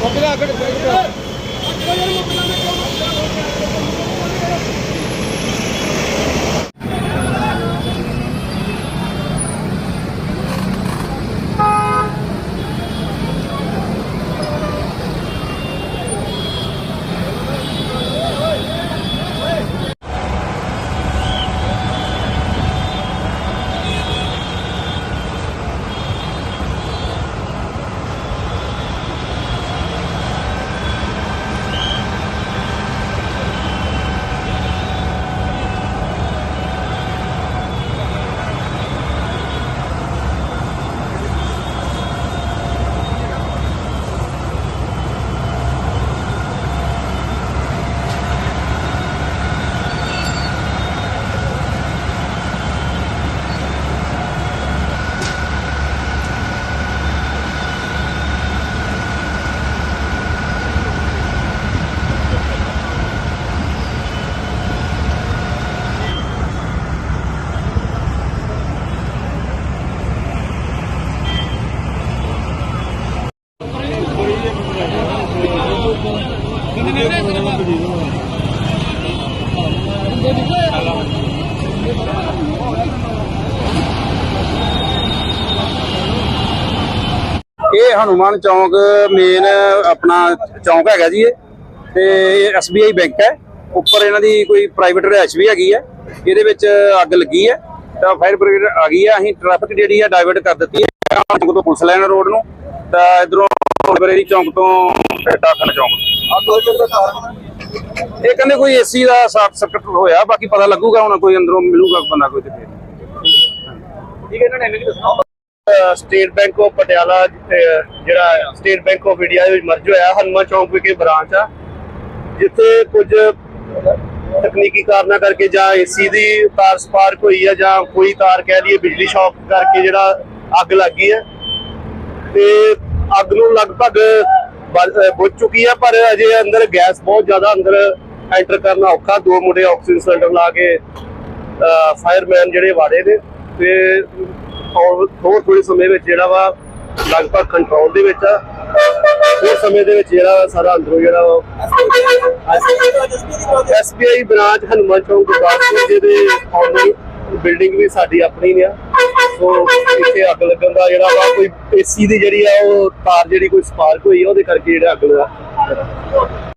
ఒకటే అక్కడ ਇਹ ਹਨੂਮਾਨ ਚੌਂਕ ਮੇਨ ਆਪਣਾ ਚੌਂਕ ਹੈਗਾ ਜੀ ਇਹ। ਤੇ ਇਹ SBI ਬੈਂਕ ਹੈ। ਉੱਪਰ ਇਹਨਾਂ ਦੀ ਕੋਈ ਪ੍ਰਾਈਵੇਟ ਰਿਹਾਇਸ਼ ਵੀ ਹੈਗੀ ਹੈ। ਇਹਦੇ ਵਿੱਚ ਅੱਗ ਲੱਗੀ ਹੈ। ਤਾਂ ਫਾਇਰ ਬ੍ਰਿਗੇਡ ਆ ਗਈ ਹੈ। ਅਸੀਂ ਟ੍ਰੈਫਿਕ ਜਿਹੜੀ ਹੈ ਡਾਇਵਰਟ ਕਰ ਦਿੱਤੀ ਹੈ। ਚੌਂਕ ਤੋਂ ਪੁਲਿਸ ਲਾਈਨ ਰੋਡ ਨੂੰ। ਤਾਂ ਇਧਰੋਂ ਬਰੇਰੀ ਚੌਂਕ ਤੋਂ ਟਾਕਨ ਚੌਂਕ। ਇਹ ਕਹਿੰਦੇ ਕੋਈ ਏਸੀ ਦਾ ਸ਼ਾਰਟ ਸਰਕਟ ਹੋਇਆ, ਬਾਕੀ ਪਤਾ ਲੱਗੂਗਾ, ਹੁਣ ਕੋਈ ਅੰਦਰੋਂ ਮਿਲੂਗਾ ਬੰਦਾ ਕੋਈ ਤੇ ਠੀਕ ਹੈ, ਇਹਨਾਂ ਨੇ ਇਹਨੂੰ ਦੱਸਣਾ ਸਟੇਟ ਬੈਂਕ ਆਫ ਪਟਿਆਲਾ ਜਿਹੜਾ ਸਟੇਟ ਬੈਂਕ ਆਫ ਇੰਡੀਆ ਦੇ ਵਿੱਚ ਮਰਜ ਹੋਇਆ, ਹਨੂੰਮਾਨ ਚੌਂਕ ਵਿਖੇ ਬ੍ਰਾਂਚ ਆ। ਜਿੱਥੇ ਕੁਝ ਤਕਨੀਕੀ ਕਾਰਨਾਂ ਕਰਕੇ ਜਾਂ ਏਸੀ ਦੀ ਤਾਰ ਸਪਾਰਕ ਹੋਈ ਆ, ਜਾਂ ਕੋਈ ਤਾਰ ਕਹਿ ਲਈਏ, ਬਿਜਲੀ ਸ਼ੌਕ ਕਰਕੇ ਜਿਹੜਾ ਅੱਗ ਲੱਗੀ ਹੈ ਤੇ ਅੱਗ ਨੂੰ ਲਗਭਗ ਬੁਝ ਚੁੱਕੀ ਹੈ ਪਰ ਅਜੇ ਅੰਦਰ ਗੈਸ ਬਹੁਤ ਜ਼ਿਆਦਾ ਅੰਦਰ ਐਂਟਰ ਕਰਨਾ ਔਖਾ। ਦੋ ਮੁੰਡੇ ਆਕਸੀਜਨ ਸਿਲੰਡਰ ਲਾ ਕੇ ਫਾਇਰਮੈਨ ਜਿਹੜੇ ਵਾੜੇ ਨੇ, ਤੇ ਹੋਰ ਹੋਰ ਥੋੜੇ ਸਮੇਂ ਵਿੱਚ ਜਿਹੜਾ ਵਾ ਲਗਭਗ ਕੰਟਰੋਲ ਦੇ ਵਿੱਚ ਆ। ਹੋਰ ਸਮੇਂ ਦੇ ਵਿੱਚ ਜਿਹੜਾ ਸਾਰਾ ਅੰਦਰੋਂ ਜਿਹੜਾ ਐਸਬੀਆਈ ਬ੍ਰਾਂਚ ਹਨੂੰਮਾਨ ਚੌਂਕ ਗੁਰਦਾਸਪੁਰ, ਜਿਹਦੇ ਆਨਲਾਈਨ ਬਿਲਡਿੰਗ ਵੀ ਸਾਡੀ ਆਪਣੀ ਨੇ ਆ। ਸੋ ਇੱਥੇ ਅੱਗ ਲੱਗਣ ਦਾ ਜਿਹੜਾ ਵਾ, ਕੋਈ ਏਸੀ ਦੀ ਜਿਹੜੀ ਆ, ਉਹ ਤਾਰ ਜਿਹੜੀ ਕੋਈ ਸਪਾਰਕ ਹੋਈ ਆ, ਉਹਦੇ ਕਰਕੇ ਜਿਹੜਾ ਅੱਗ ਲੱਗਾ